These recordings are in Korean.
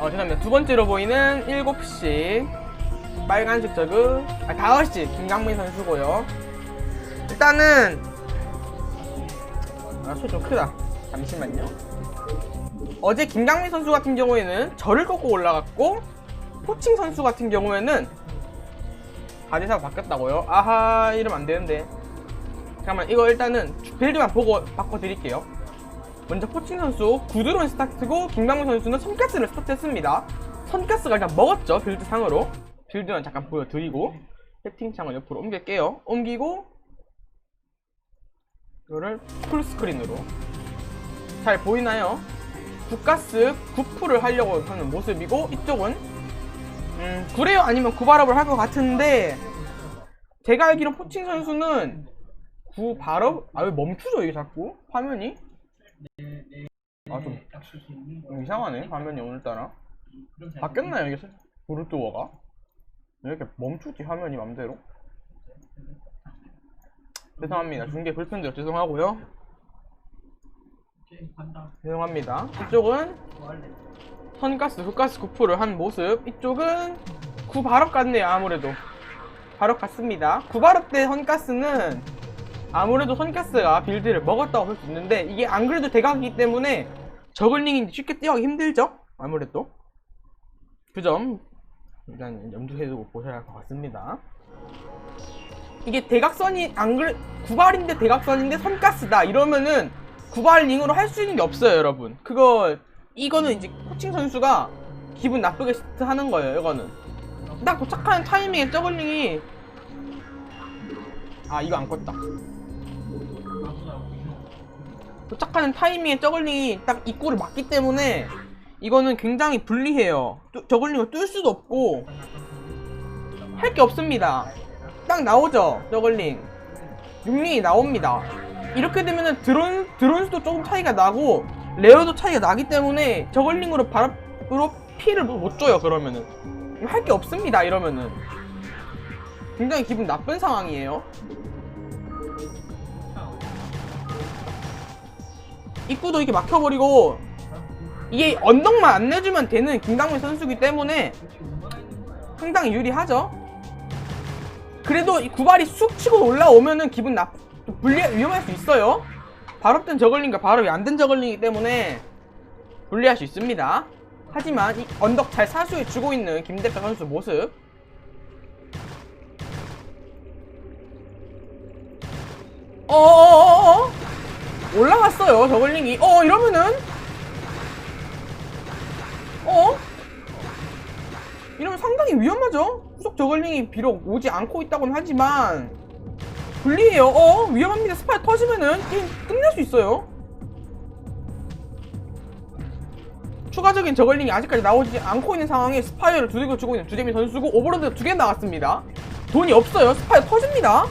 어, 죄송합니다. 두 번째로 보이는 7시 빨간색 저그 아, 5시 김강민 선수고요. 일단은 아, 소리 좀 크다. 잠시만요. 어제 김강민 선수 같은 경우에는 저를 꺾고 올라갔고 포칭 선수 같은 경우에는 가디사가 바뀌었다고요? 아하 이러면 안 되는데 잠깐만 이거 일단은 빌드만 보고 바꿔드릴게요 먼저 포칭 선수 구드론 스타트고 김강민 선수는 선가스를 스타트했습니다 선가스가 그냥 먹었죠 빌드 상으로 빌드만 잠깐 보여드리고 세팅창을 옆으로 옮길게요 옮기고 이거를 풀스크린으로 잘 보이나요? 국가스 9풀을 하려고 하는 모습이고 이쪽은 음, 구레요 아니면 구발업을 할 것 같은데 제가 알기로 포칭 선수는 구발업? 아 왜 멈추죠 이게 자꾸 화면이? 아좀 이상하네 화면이 오늘따라. 바뀌었나요 이게 브루투어가? 왜 이렇게 멈추지 화면이 맘대로? 죄송합니다. 중계 불편되어 죄송하고요. 죄송합니다. 이쪽은 선가스, 흑가스 구프를 한 모습. 이쪽은 구바럽 같네요 아무래도. 바로 같습니다. 구바럽 때 선가스는 아무래도 선가스가 빌드를 먹었다고 볼 수 있는데 이게 안 그래도 대각이기 때문에 저글링이 쉽게 뛰어가기 힘들죠? 아무래도. 그 점 일단 염두에 두고 보셔야 할 것 같습니다. 이게 대각선이 안 그래 구발인데 대각선인데 선가스다 이러면은 구발링으로 할 수 있는 게 없어요 여러분. 그거 이거는 이제 코칭 선수가 기분 나쁘게 하는 거예요 이거는. 딱 도착하는 타이밍에 저글링이 아 이거 안 껐다 도착하는 타이밍에 저글링이 딱 입구를 막기 때문에 이거는 굉장히 불리해요. 뚜- 저글링을 뚫을 수도 없고 할 게 없습니다. 딱 나오죠 저글링. 6링이 나옵니다. 이렇게 되면은 드론 드론 수도 조금 차이가 나고 레어도 차이가 나기 때문에 저글링으로 바로 피를 못 줘요 그러면은. 할 게 없습니다 이러면은. 굉장히 기분 나쁜 상황이에요 입구도 이렇게 막혀버리고 이게 언덕만 안 내주면 되는 김강민 선수기 때문에 상당히 유리하죠 그래도 이 구발이 쑥 치고 올라오면은 기분 나 불리 위험할 수 있어요. 발업된 저글링과 발업이 안 된 저글링이기 때문에 불리할 수 있습니다. 하지만 이 언덕 잘 사수해 주고 있는 김대표 선수 모습. 어어어어 올라갔어요 저글링이. 어 이러면은 어 이러면 상당히 위험하죠. 후속 저글링이 비록 오지 않고 있다고는 하지만 불리해요. 어 위험합니다. 스파이 터지면은 게임 끝낼 수 있어요. 추가적인 저글링이 아직까지 나오지 않고 있는 상황에 스파이어를 두들겨 주고 있는 주재민 선수고 오버로드 두 개 나갔습니다. 돈이 없어요. 스파이어 터집니다.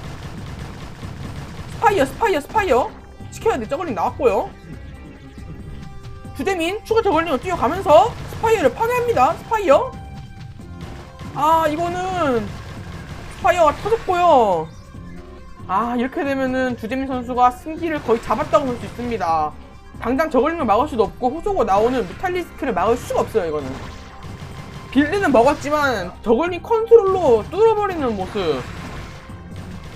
스파이어 스파이어 스파이어 지켜야 돼. 저글링 나왔고요. 주재민 추가 저글링을 뛰어가면서 스파이어를 파괴합니다. 스파이어 아 이거는 스파이어가 터졌고요 아 이렇게 되면은 주재민 선수가 승기를 거의 잡았다고 볼 수 있습니다 당장 저글링을 막을 수도 없고 후속으로 나오는 뮤탈리스크를 막을 수가 없어요 이거는 빌드는 먹었지만 저글링 컨트롤로 뚫어버리는 모습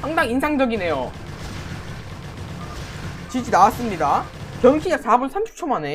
상당히 인상적이네요 지지 나왔습니다. 시작 4분 30초 만에